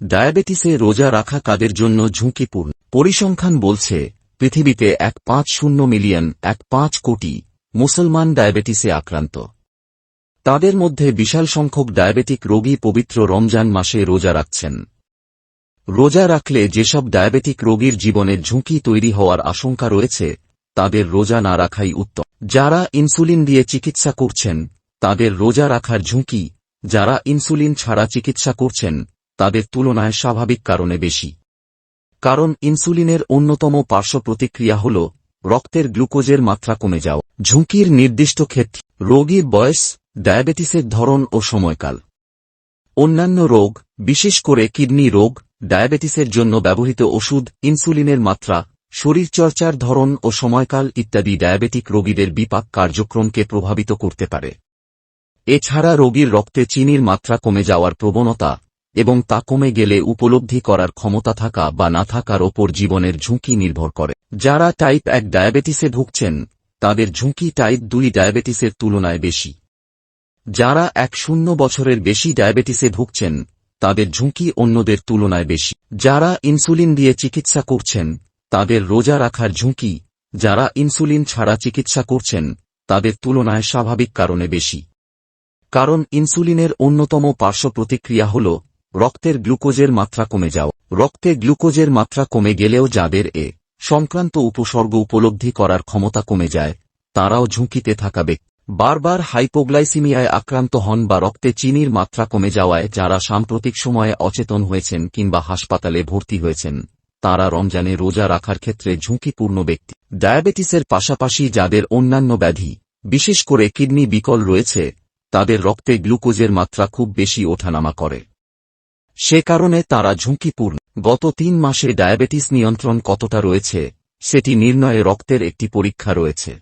ডায়াবেটিসে রোজা রাখা কাদের জন্য ঝুঁকিপূর্ণ? পরিসংখ্যান বলছে, পৃথিবীতে এক পাঁচ শূন্য মিলিয়ন, এক পাঁচ কোটি মুসলমান ডায়াবেটিসে আক্রান্ত। তাদের মধ্যে বিশাল সংখ্যক ডায়াবেটিক রোগী পবিত্র রমজান মাসে রোজা রাখছেন। রোজা রাখলে যেসব ডায়াবেটিক রোগীর জীবনে ঝুঁকি তৈরি হওয়ার আশঙ্কা রয়েছে, তাদের রোজা না রাখাই উত্তম। যারা ইনসুলিন দিয়ে চিকিৎসা করছেন, তাদের রোজা রাখার ঝুঁকি, যারা ইনসুলিন ছাড়া চিকিৎসা করছেন তাদের তুলনায় স্বাভাবিক কারণে বেশি। কারণ ইনসুলিনের অন্যতম পার্শ্ব প্রতিক্রিয়া হল, রক্তের গ্লুকোজের মাত্রা কমে যাও ঝুঁকির নির্দিষ্ট ক্ষেত্রে, রোগীর বয়স, ডায়াবেটিসের ধরন ও সময়কাল। অন্যান্য রোগ, বিশেষ করে কিডনি রোগ, ডায়াবেটিসের জন্য ব্যবহৃত ওষুধ, ইনসুলিনের মাত্রা, শরীরচর্চার ধরন ও সময়কাল ইত্যাদি ডায়াবেটিক রোগীদের বিপাক কার্যক্রমকে প্রভাবিত করতে পারে। এছাড়া রোগীর রক্তে চিনির মাত্রা কমে যাওয়ার প্রবণতা এবং তা কমে গেলে উপলব্ধি করার ক্ষমতা থাকা বা না থাকার ওপর জীবনের ঝুঁকি নির্ভর করে। যারা টাইপ এক ডায়াবেটিসে ভুগছেন, তাদের ঝুঁকি টাইপ দুই ডায়াবেটিসের তুলনায় বেশি। যারা এক শূন্য বছরের বেশি ডায়াবেটিসে ভুগছেন, তাদের ঝুঁকি অন্যদের তুলনায় বেশি। যারা ইনসুলিন দিয়ে চিকিৎসা করছেন, তাদের রোজা রাখার ঝুঁকি, যারা ইনসুলিন ছাড়া চিকিৎসা করছেন, তাদের তুলনায় স্বাভাবিক কারণে বেশি। কারণ ইনসুলিনের অন্যতম পার্শ্ব প্রতিক্রিয়া হল রক্তের গ্লুকোজের মাত্রা কমে যাও। রক্তে গ্লুকোজের মাত্রা কমে গেলেও যাদের এ সংক্রান্ত উপসর্গ উপলব্ধি করার ক্ষমতা কমে যায়, তারাও ঝুঁকিতে থাকা ব্যক্তি। বারবার হাইপোগ্লাইসিমিয়ায় আক্রান্ত হন বা রক্তে চিনির মাত্রা কমে যাওয়ায় যারা সাম্প্রতিক সময়ে অচেতন হয়েছেন কিংবা হাসপাতালে ভর্তি হয়েছেন, তারা রমজানে রোজা রাখার ক্ষেত্রে ঝুঁকিপূর্ণ ব্যক্তি। ডায়াবেটিসের পাশাপাশি যাদের অন্যান্য ব্যাধি, বিশেষ করে কিডনি বিকল রয়েছে, তাদের রক্তে গ্লুকোজের মাত্রা খুব বেশি ওঠানামা করে। সে কারণে তারা ঝুঁকিপূর্ণ। গত তিন মাসে ডায়াবেটিস নিয়ন্ত্রণ কতটা রয়েছে, সেটি নির্ণয়ে রক্তের একটি পরীক্ষা রয়েছে।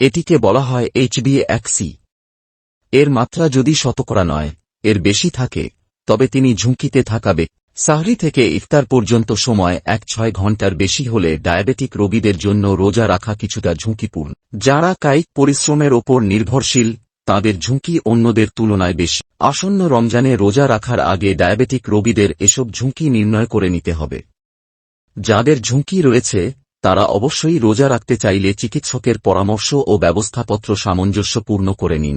এটিকে বলা হয় এইচবিএক্সি এর মাত্রা যদি শতকরা নয়, এর বেশি থাকে, তবে তিনি ঝুঁকিতে থাকাবে সাহরি থেকে ইফতার পর্যন্ত সময় এক ছয় ঘণ্টার বেশি হলে ডায়াবেটিক রোগীদের জন্য রোজা রাখা কিছুটা ঝুঁকিপূর্ণ। যারা কায়িক পরিশ্রমের ওপর নির্ভরশীল তাদের ঝুঁকি অন্যদের তুলনায় বেশি। আসন্ন রমজানে রোজা রাখার আগে ডায়াবেটিক রোগীদের এসব ঝুঁকি নির্ণয় করে নিতে হবে। যাদের ঝুঁকি রয়েছে, তারা অবশ্যই রোজা রাখতে চাইলে চিকিৎসকের পরামর্শ ও ব্যবস্থাপত্র সামঞ্জস্যপূর্ণ করে নিন।